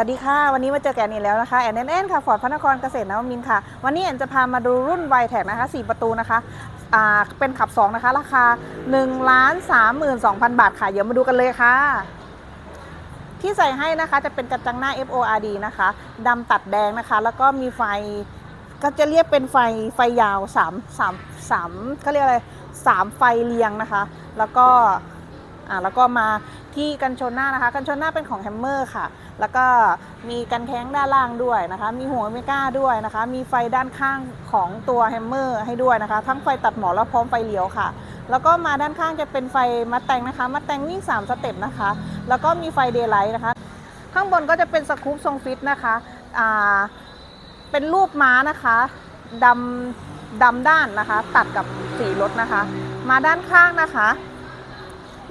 วัสดีค่ะ วันนี้มาเจอแกนอีกแล้วนะคะแอนแอนแอนค่ะฟอร์ดพระนครเกษตรนวมินทร์ค่ะ วันนี้แอนจะพามาดูรุ่นไวแท็กนะคะ 4 ประตูนะคะอ่าเป็นขับ 2 นะคะ ราคา1ล้าน32,000 บาทค่ะ เดี๋ยวมาดูกันเลยค่ะ ที่ใส่ให้นะคะจะเป็นกระจังหน้า FORD นะคะดำตัดแดงนะคะ แล้วก็มีไฟก็จะเรียกเป็นไฟไฟยาว3 3 3เขาเรียกอะไร3ไฟเรียงนะคะ แล้วก็อ่าแล้วก็มา ที่กันชนหน้านะคะ กันชนหน้าเป็นของแฮมเมอร์ค่ะ แล้วก็มีกันแข้งด้านล่างด้วยนะคะ มีหัวเมก้าด้วยนะคะ มีไฟด้านข้างของตัวแฮมเมอร์ให้ด้วยนะคะ ทั้งไฟตัดหมอกและพร้อมไฟเลี้ยวค่ะ แล้วก็มาด้านข้างจะเป็นไฟมัดแตงนะคะ มัดแตงวิ่ง3สเต็ปนะคะ แล้วก็มีไฟเดย์ไลท์นะคะ ข้างบนก็จะเป็นสกู๊ปทรงฟิตนะคะอ่าเป็นรูปม้านะคะดำดำด้านนะคะ ตัดกับสีรถนะคะ มาด้านข้างนะคะ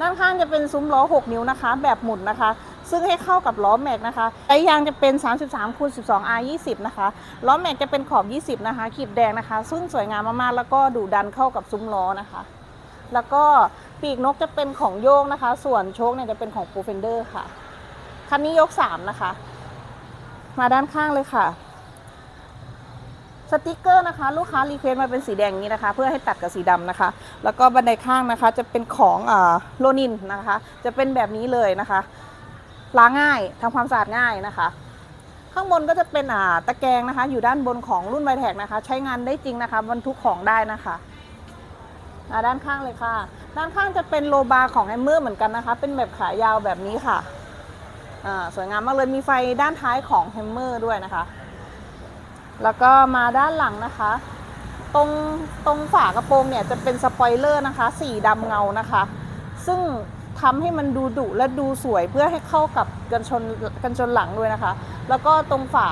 ด้านข้างจะเป็นซุ้มล้อ 6 นิ้วนะคะ แบบหมุนนะคะ ซึ่งให้เข้ากับล้อแม็กนะคะไอยางจะเป็น 33คูณ12 R 20นะคะล้อแม็กจะเป็นขอบ 20 นะคะขีดแดงนะคะ ซึ่งสวยงามมากๆแล้วก็ดูดันเข้ากับซุ้มล้อนะคะ แล้วก็ปีกนกจะเป็นของโยงนะคะ ส่วนโชคเนี่ยจะเป็นของ p r o f e n d e r ค่ะคันนี้ยก 3 นะคะ มาด้านข้างเลยค่ะ สติกเกอร์นะคะ ลูกค้ารีเควสมาเป็นสีแดงนี้นะคะ เพื่อให้ตัดกับสีดำนะคะ แล้วก็บันไดข้างนะคะ จะเป็นของโลนินนะคะ จะเป็นแบบนี้เลยนะคะล้างง่ายทำความสะอาดง่ายนะคะ ข้างบนก็จะเป็นอ่าตะแกรงนะคะ อยู่ด้านบนของรุ่นไวแท็กนะคะ ใช้งานได้จริงนะคะบรรทุกของได้นะคะด้านข้างเลยค่ะ ด้านข้างจะเป็นโลบาร์ของแฮมเมอร์เหมือนกันนะคะ เป็นแบบขายาวแบบนี้ค่ะสวยงามมากเลยมีไฟด้านท้ายของแฮมเมอร์ด้วยนะคะ แล้วก็มาด้านหลังนะคะ ตรงตรงฝากระโปรงเนี่ยจะเป็นสปอยเลอร์นะคะ สีดำเงานะคะ ซึ่งทำให้มันดูดุและดูสวยเพื่อให้เข้ากับกันชนกันชนหลังด้วยนะคะ แล้วก็ตรงฝา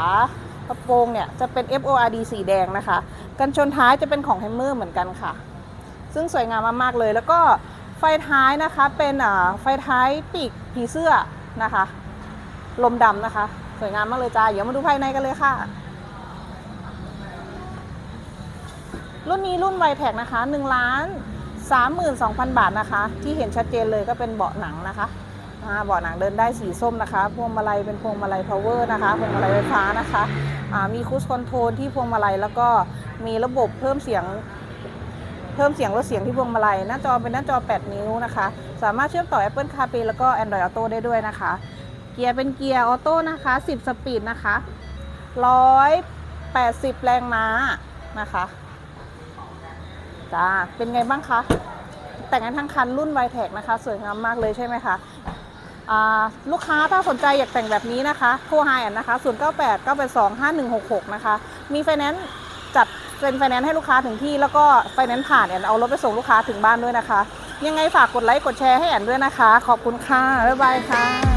กระโปรงเนี่ยจะเป็น FORD สีแดงนะคะ กันชนท้ายจะเป็นของแฮมเมอร์เหมือนกันค่ะ ซึ่งสวยงามมากๆเลย แล้วก็ไฟท้ายนะคะเป็นอ่าไฟท้ายปีกผีเสื้อนะคะ ลมดำนะคะ สวยงามมากเลยจ้า เดี๋ยวมาดูภายในกันเลยค่ะ รุ่นนี้รุ่นไวแท็กนะคะ1ล้าน32,000 บาทนะคะ ที่เห็นชัดเจนเลยก็เป็นเบาะหนังนะคะเบาะหนังเดินได้สีส้มนะคะ พวงมาลัยเป็นพวงมาลัยพาวเวอร์นะคะ พวงมาลัยไฟฟ้านะคะอ่ามีคูสคอนโทรลที่พวงมาลัยแล้วก็มีระบบเพิ่มเสียง เพิ่มเสียงลดเสียงที่พวงมาลัย หน้าจอเป็นหน้าจอ 8 นิ้วนะคะ สามารถเชื่อมต่อ Apple CarPlay แล้วก็ Android Auto ได้ด้วยนะคะ เกียร์เป็นเกียร์ออโต้นะคะ 10 สปีดนะคะ 180 แรงม้านะคะ จ้าเป็นไงบ้างคะแต่งกันทั้งคันรุ่นไวแท็กนะคะ สวยงามมากเลยใช่ไหมคะลูกค้าถ้าสนใจอยากแต่งแบบนี้นะคะโทรหาแอนนะคะ0 9 8 9 8 2 5 1 6 6 นะคะ มีไฟแนนซ์จัดเป็นไฟแนนซ์ให้ลูกค้าถึงที่ แล้วก็ไฟแนนซ์ผ่านแอนเอารถไปส่งลูกค้าถึงบ้านด้วยนะคะ ยังไงฝากกดไลค์กดแชร์ให้แอนด้วยนะคะ ขอบคุณค่ะ บ๊ายบายค่ะ